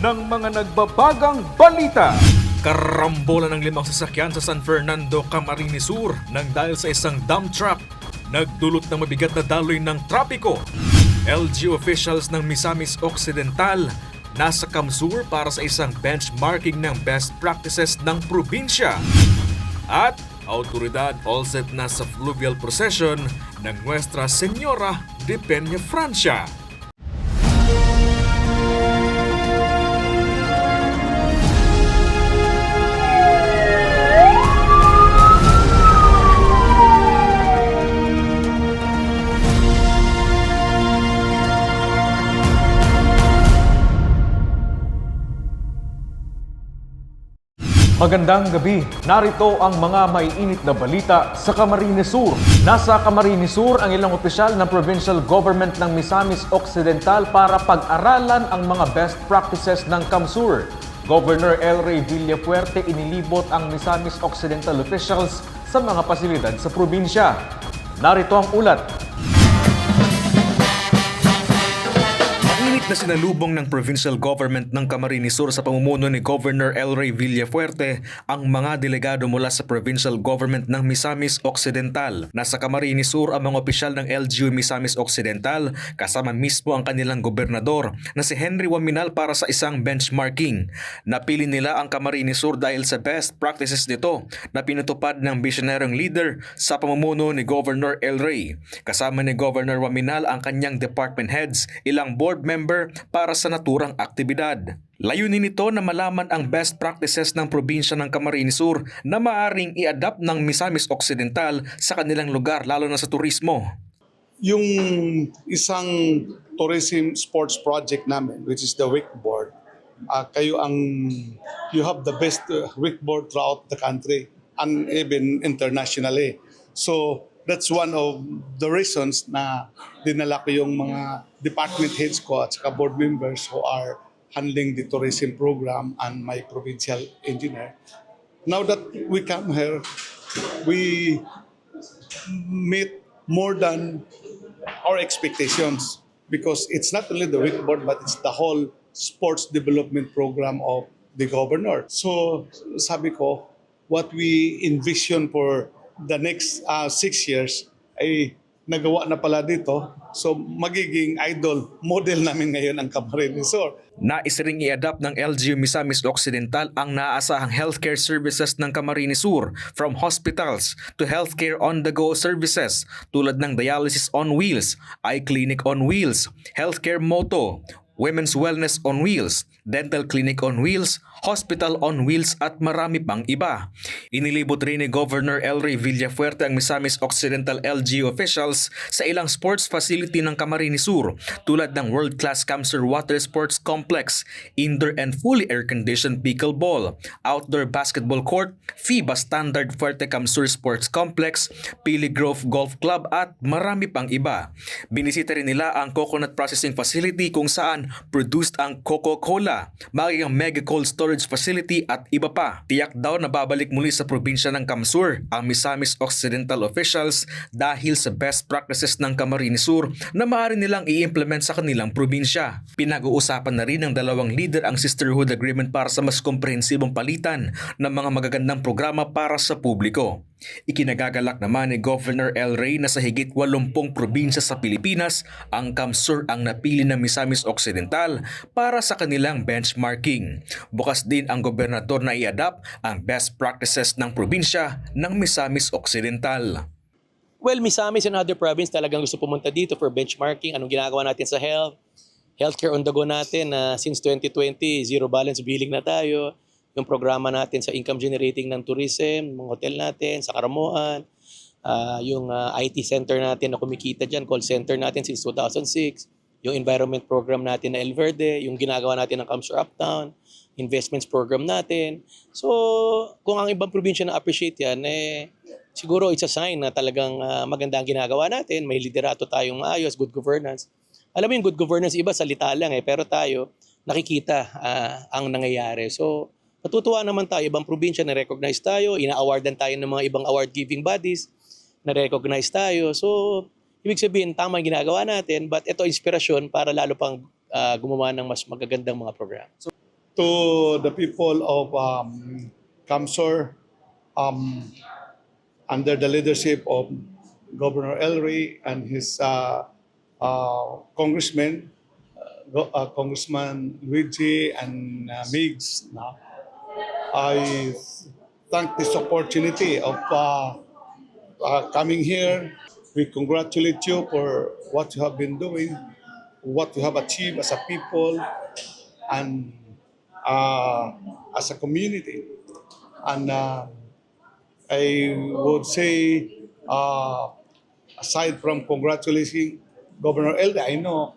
ng mga nagbabagang balita. Karambola ng limang sasakyan sa San Fernando, Camarines Sur nang dahil sa isang dump truck. Nagdulot ng mabigat na daloy ng trapiko. LG officials ng Misamis Occidental nasa Kamsur para sa isang benchmarking ng best practices ng probinsya. At autoridad all set na sa fluvial procession ng Nuestra Señora de Peña, Francia. Magandang gabi. Narito ang mga maiinit na balita sa Camarines Sur. Nasa Camarines Sur ang ilang opisyal ng provincial government ng Misamis Occidental para pag-aralan ang mga best practices ng Kamsur. Governor El Rey Villafuerte inilibot ang Misamis Occidental officials sa mga pasilidad sa probinsya. Narito ang ulat Mainit na sinalubong ng provincial government ng Camarines Sur sa pamumuno ni Governor El Rey Villafuerte ang mga delegado mula sa provincial government ng Misamis Occidental. Nasa Camarines Sur ang mga opisyal ng LGU Misamis Occidental kasama mismo ang kanilang gobernador na si Henry Waminal para sa isang benchmarking. Napili nila ang Camarines Sur dahil sa best practices nito na pinutupad ng visionaryong leader sa pamumuno ni Governor El Rey. Kasama ni Governor Waminal ang kanyang department heads, ilang board member para sa naturang aktibidad. Layunin nito na malaman ang best practices ng probinsya ng Camarines Sur na maaring i-adapt ng Misamis Occidental sa kanilang lugar lalo na sa turismo. yung isang tourism sports project namin, which is the wakeboard, ah kayo ang, you have the best uh, wakeboard throughout the country and even internationally. So, that's one of the reasons na dinala ko yung mga department heads ko at saka board members who are handling the tourism program and my provincial engineer. Now that we come here, we meet more than our expectations because it's not only the wakeboard but it's the whole sports development program of the governor. So sabi ko, what we envision for the next uh, six years ay nagawa na pala dito. So magiging idol model namin ngayon ang Camarines Sur. Nais ring i-adapt ng LGU Misamis Occidental ang naaasahang healthcare services ng Camarines Sur from hospitals to healthcare on-the-go services tulad ng dialysis on wheels, eye clinic on wheels, healthcare moto, women's wellness on wheels, dental clinic on wheels, hospital on wheels at marami pang iba. Inilibot rin ni Governor El Rey Villafuerte ang Misamis Occidental LGU officials sa ilang sports facility ng Camarines Sur tulad ng world-class Camsur Water Sports Complex, indoor and fully air-conditioned pickleball, outdoor basketball court, FIBA Standard Fuerte Camsur Sports Complex, Pili Grove Golf Club at marami pang iba. Binisita rin nila ang coconut processing facility kung saan produced ang Coca-Cola, maging ang mega cold storage facility at iba pa. Tiyak daw na babalik muli sa probinsya ng Kamsur ang Misamis Occidental officials dahil sa best practices ng Camarines Sur na maaari nilang i-implement sa kanilang probinsya. Pinag-uusapan na rin ng dalawang leader ang Sisterhood Agreement para sa mas komprehensibong palitan ng mga magagandang programa para sa publiko. Ikinagagalak naman ni Governor El Rey na sa higit 80 probinsya sa Pilipinas, ang Kamsur ang napili ng Misamis Occidental para sa kanilang benchmarking. Bukas din ang gobernador na i-adapt ang best practices ng probinsya ng Misamis Occidental. Well, Misamis and other province talagang gusto pumunta dito for benchmarking. Anong ginagawa natin sa health? Healthcare on the go natin na since 2020, zero balance billing na tayo. Yung programa natin sa income generating ng tourism, mga hotel natin, sa Karamuan. Ah, yung ah, IT center natin na kumikita dyan, call center natin since 2006. Yung environment program natin na El Verde, yung ginagawa natin ng Camsur Uptown, investments program natin. So, kung ang ibang probinsya na appreciate yan, eh, siguro it's a sign na talagang ah, maganda ang ginagawa natin. May liderato tayong maayos, good governance. Alam mo yung good governance, iba salita lang eh, pero tayo nakikita ah, ang nangyayari. So, natutuwa naman tayo, ibang probinsya na recognize tayo, ina-awardan tayo ng mga ibang award-giving bodies na recognize tayo. So, ibig sabihin, tama ang ginagawa natin, but ito inspirasyon para lalo pang ah, gumawa ng mas magagandang mga program. So, to the people of um, Kamsor, um, under the leadership of Governor Elry and his uh, uh, congressmen, uh, Go- uh, Congressman Luigi and uh, Migs. No? I thank this opportunity of uh, uh, coming here. We congratulate you for what you have been doing, what you have achieved as a people, and uh, as a community. And uh, I would say, uh, aside from congratulating Governor Elda, I know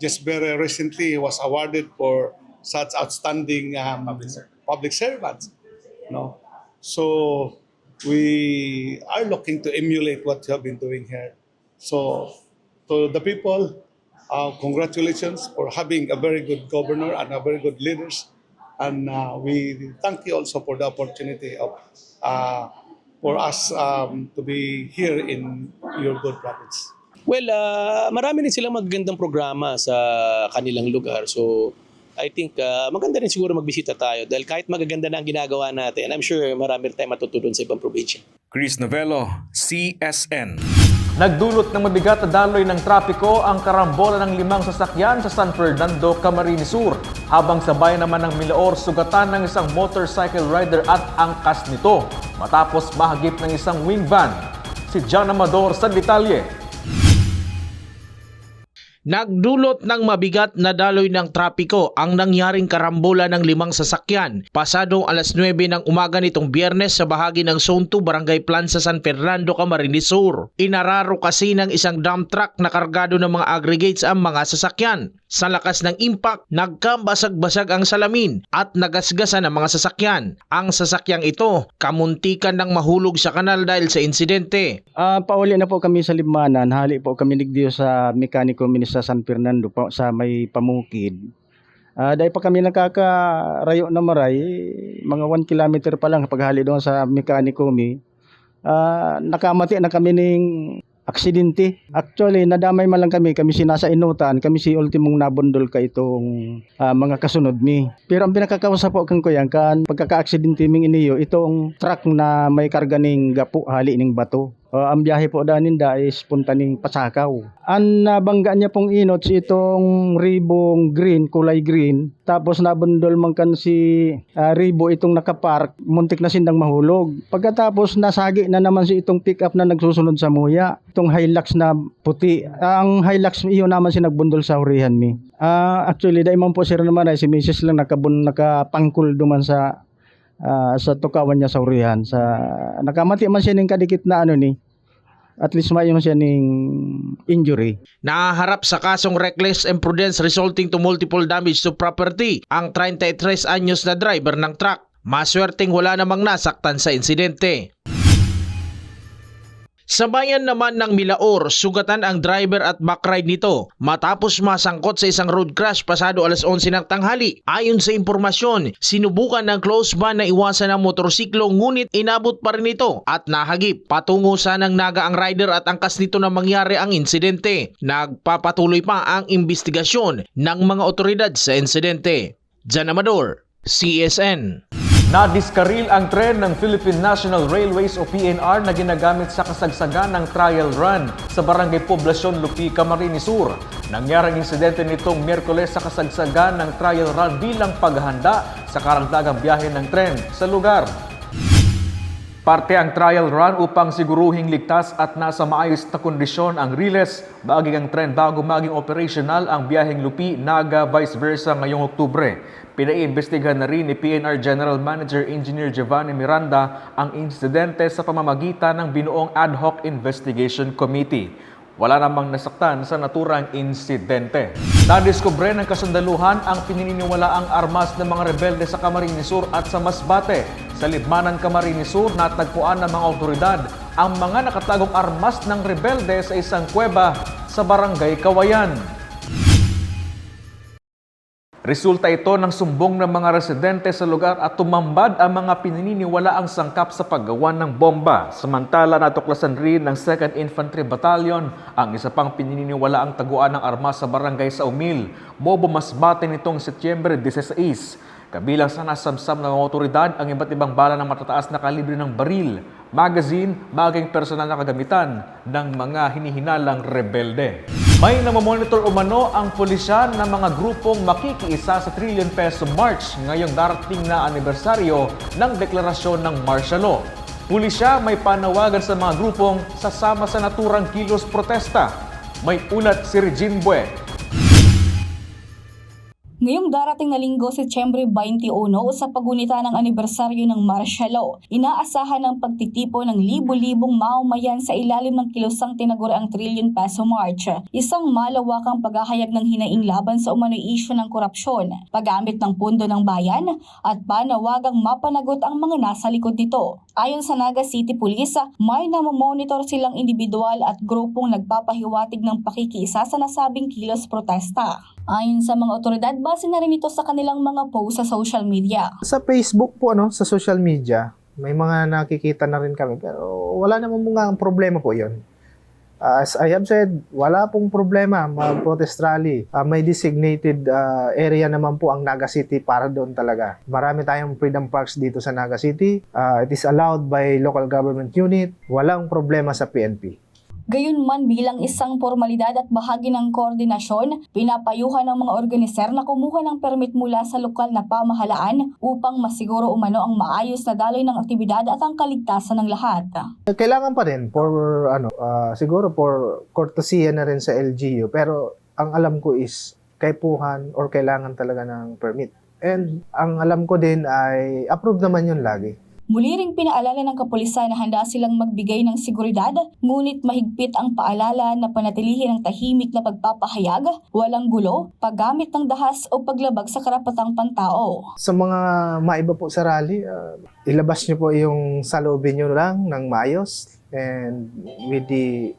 just very recently he was awarded for such outstanding um, public servants. No, so we are looking to emulate what you have been doing here. So to the people, uh, congratulations for having a very good governor and a very good leaders. And uh, we thank you also for the opportunity of uh, for us um, to be here in your good province. Well, ah, marami rin silang magagandang programa sa kanilang lugar. So, I think ah, maganda rin siguro magbisita tayo dahil kahit magaganda na ang ginagawa natin, I'm sure marami rin tayong matutunan sa ibang probinsya. Chris Novello, CSN. Nagdulot ng mabigat na daloy ng trapiko ang karambola ng limang sasakyan sa San Fernando, Camarines Sur. Habang sabay naman ng Milaor sugatan ng isang motorcycle rider at angkas nito matapos mahagip ng isang wing van. Si John Amador sa detalye. Nagdulot ng mabigat na daloy ng trapiko ang nangyaring karambola ng limang sasakyan pasadong alas 9 ng umaga nitong biyernes sa bahagi ng Zone 2 Barangay Plansa San Fernando, Camarines Sur. Inararo kasi ng isang dump truck na kargado ng mga aggregates ang mga sasakyan. Sa lakas ng impact, nagkambasag-basag ang salamin at nagasgasan ang mga sasakyan. Ang sasakyang ito, kamuntikan ng mahulog sa kanal dahil sa insidente. Ah, pauli na po kami sa Limanan. Hali po kami nigdiyo sa mekaniko minis sa San Fernando po, sa may pamukid. Ah, dahil pa kami nakakarayo na maray, mga 1 kilometer pa lang pag hali doon sa mekaniko mi. Ah, nakamati na kami ning aksidente. Actually, nadamay man lang kami, kami si nasa inutan, kami si ultimong nabundol ka itong ah, mga kasunod mi. Pero ang pinakakausap po kang kuya, kan pagkaka-aksidente ming iniyo, itong truck na may karga ning gapo, hali ning bato. Uh, ang biyahe po danin da is punta ning Pasakaw. Ang nabangga niya pong inot si itong ribong green, kulay green. Tapos nabundol man kan si ah, ribo itong nakapark, muntik na sindang mahulog. Pagkatapos nasagi na naman si itong pick-up na nagsusunod sa muya. Itong Hilux na puti. Ang Hilux iyo naman si nagbundol sa hurihan mi. Ah, actually, dahil man po sir naman ay si Mrs. lang nakabun, nakapangkul duman sa ah, sa tukawan niya sa urihan sa nakamati man siya ning kadikit na ano ni at least may man siya ning injury Naharap sa kasong reckless imprudence resulting to multiple damage to property ang 33 anyos na driver ng truck. Maswerteng wala namang nasaktan sa insidente. Sa bayan naman ng Milaor, sugatan ang driver at backride nito matapos masangkot sa isang road crash pasado alas 11 ng tanghali. Ayon sa impormasyon, sinubukan ng close van na iwasan ang motorsiklo ngunit inabot pa rin ito at nahagip. Patungo sanang naga ang rider at angkas nito na mangyari ang insidente. Nagpapatuloy pa ang investigasyon ng mga otoridad sa insidente. Jan Amador, CSN. Nadiskaril ang tren ng Philippine National Railways o PNR na ginagamit sa kasagsagan ng trial run sa Barangay Poblacion, Lupi, Camarines Sur. Nangyari ang insidente nitong Miyerkules sa kasagsagan ng trial run bilang paghahanda sa karagdagang biyahe ng tren sa lugar. Parte ang trial run upang siguruhing ligtas at nasa maayos na kondisyon ang riles baging ang tren bago maging operational ang biyaheng Lupi, Naga, vice versa ngayong Oktubre. Pinaiimbestigahan na rin ni PNR General Manager Engineer Giovanni Miranda ang insidente sa pamamagitan ng binuong Ad Hoc Investigation Committee. Wala namang nasaktan sa naturang insidente. Nadiskubre ng kasundaluhan ang pininiwalaang armas ng mga rebelde sa Camarines Sur at sa Masbate. Sa Libmanan, Camarines Sur, natagpuan ng mga otoridad ang mga nakatagong armas ng rebelde sa isang kuweba sa Barangay Kawayan. Resulta ito ng sumbong ng mga residente sa lugar at tumambad ang mga pinaniniwalaang sangkap sa paggawa ng bomba. Samantala natuklasan rin ng 2nd Infantry Battalion ang isa pang pinaniniwalaang taguan ng armas sa barangay sa Umil, Bobo Masbate nitong Setyembre 16. Kabilang sa nasamsam ng mga otoridad ang iba't ibang bala ng matataas na kalibre ng baril, magazine, maging personal na kagamitan ng mga hinihinalang rebelde. May namamonitor umano ang pulisyan ng mga grupong makikiisa sa trillion peso march ngayong darating na anibersaryo ng deklarasyon ng martial law. Pulisya may panawagan sa mga grupong sasama sa naturang kilos protesta. May ulat si Regine Bue. Ngayong darating na linggo, Setyembre 21, sa pagunita ng anibersaryo ng martial law, inaasahan ang pagtitipo ng libo-libong maumayan sa ilalim ng kilosang tinaguriang trillion peso march. Isang malawakang paghahayag ng hinaing laban sa umano'y isyu ng korupsyon, paggamit ng pundo ng bayan, at panawagang mapanagot ang mga nasa likod nito. Ayon sa Naga City Police, may namomonitor silang individual at grupong nagpapahiwatig ng pakikiisa sa nasabing kilos protesta. Ayon sa mga otoridad, base na rin ito sa kanilang mga post sa social media. Sa Facebook po, ano, sa social media, may mga nakikita na rin kami. Pero wala naman mga problema po yon. as I have said, wala pong problema mag-protest rally. Ah, may designated ah, area naman po ang Naga City para doon talaga. Marami tayong freedom parks dito sa Naga City. Ah, it is allowed by local government unit. Walang problema sa PNP. Gayunman bilang isang formalidad at bahagi ng koordinasyon, pinapayuhan ng mga organiser na kumuha ng permit mula sa lokal na pamahalaan upang masiguro umano ang maayos na daloy ng aktibidad at ang kaligtasan ng lahat. Kailangan pa rin for ano, ah, siguro for courtesy na rin sa LGU pero ang alam ko is kaipuhan or kailangan talaga ng permit. And ang alam ko din ay approved naman yun lagi. Muli ring pinaalala ng kapulisan na handa silang magbigay ng seguridad, ngunit mahigpit ang paalala na panatilihin ang tahimik na pagpapahayag, walang gulo, paggamit ng dahas o paglabag sa karapatang pantao. Sa mga maiba po sa rally, ah, ilabas niyo po yung saloobin niyo lang ng maayos and with the,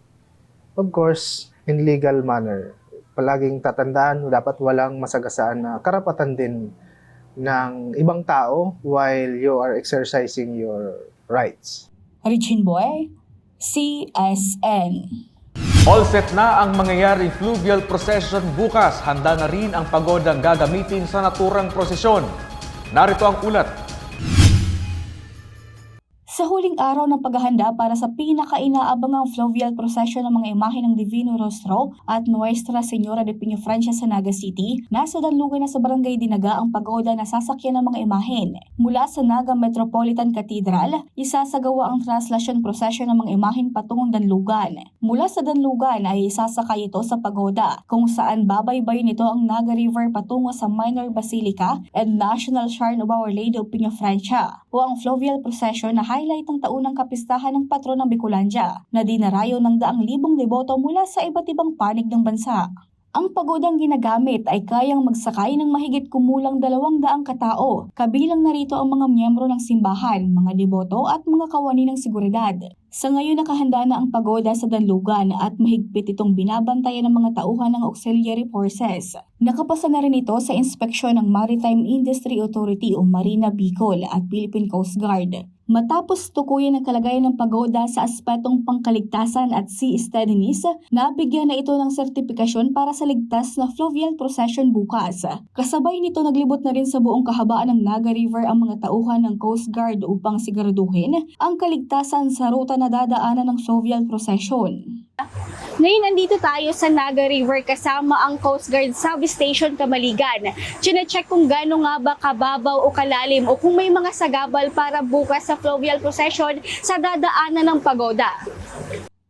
of course, in legal manner. Palaging tatandaan, dapat walang masagasaan na karapatan din ng ibang tao while you are exercising your rights. Regine Boy, CSN. All set na ang mangyayaring fluvial procession bukas. Handa na rin ang pagodang gagamitin sa naturang prosesyon. Narito ang ulat. Sa huling araw ng paghahanda para sa pinaka-inaabangang fluvial procession ng mga imahe ng Divino Rostro at Nuestra Señora de Pino Francia sa Naga City, nasa danlugan na sa Barangay Dinaga ang pagoda na sasakyan ng mga imahen. Mula sa Naga Metropolitan Cathedral, isasagawa ang translasyon procession ng mga imahen patungong danlugan. Mula sa danlugan ay isasakay ito sa pagoda, kung saan babaybay nito ang Naga River patungo sa Minor Basilica and National Shrine of Our Lady of Pino Francia o ang fluvial procession na highlight ng taunang kapistahan ng patron ng Bicolandia na dinarayo ng daang libong deboto mula sa iba't ibang panig ng bansa. Ang pagodang ginagamit ay kayang magsakay ng mahigit kumulang dalawang daang katao, kabilang narito ang mga miyembro ng simbahan, mga deboto at mga kawani ng seguridad. Sa ngayon nakahanda na ang pagoda sa Danlugan at mahigpit itong binabantayan ng mga tauhan ng auxiliary forces. Nakapasa na rin ito sa inspeksyon ng Maritime Industry Authority o Marina Bicol at Philippine Coast Guard. Matapos tukuyin ang kalagayan ng pagoda sa aspetong pangkaligtasan at sea steadiness, nabigyan na ito ng sertipikasyon para sa ligtas na fluvial procession bukas. Kasabay nito naglibot na rin sa buong kahabaan ng Naga River ang mga tauhan ng Coast Guard upang siguraduhin ang kaligtasan sa ruta na dadaanan ng fluvial procession. Ngayon, nandito tayo sa Naga River kasama ang Coast Guard Substation Kamaligan. Chine-check kung gaano nga ba kababaw o kalalim o kung may mga sagabal para bukas sa fluvial procession sa dadaanan ng pagoda.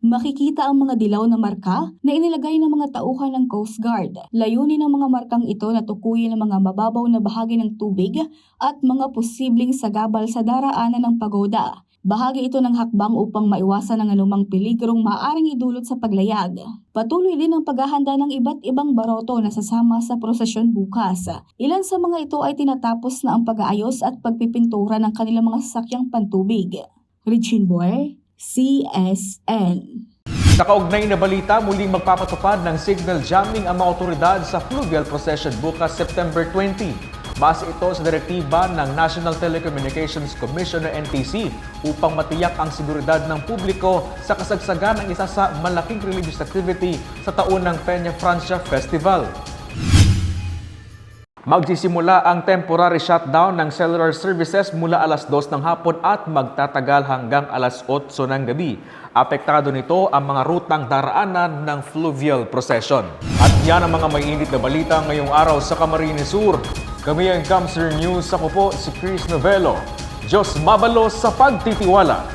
Makikita ang mga dilaw na marka na inilagay ng mga tauhan ng Coast Guard. Layunin ng mga markang ito na tukuyin ang mga mababaw na bahagi ng tubig at mga posibleng sagabal sa daraanan ng pagoda. Bahagi ito ng hakbang upang maiwasan ang anumang peligrong maaring idulot sa paglayag. Patuloy din ang paghahanda ng iba't ibang baroto na sasama sa prosesyon bukas. Ilan sa mga ito ay tinatapos na ang pag-aayos at pagpipintura ng kanilang mga sasakyang pantubig. Regine Boy, CSN. Sa kaugnay na balita, muling magpapatupad ng signal jamming ang mga otoridad sa fluvial procession bukas September 20. Base ito sa direktiba ng National Telecommunications Commission o NTC upang matiyak ang seguridad ng publiko sa kasagsagan ng isa sa malaking religious activity sa taon ng Peña Francia Festival. Magsisimula ang temporary shutdown ng cellular services mula alas 2 ng hapon at magtatagal hanggang alas 8 ng gabi. Apektado nito ang mga rutang daraanan ng fluvial procession. At yan ang mga mainit na balita ngayong araw sa Camarines Sur. Kami ang Camser News. Ako po si Chris Novello. Diyos mabalo sa pagtitiwala.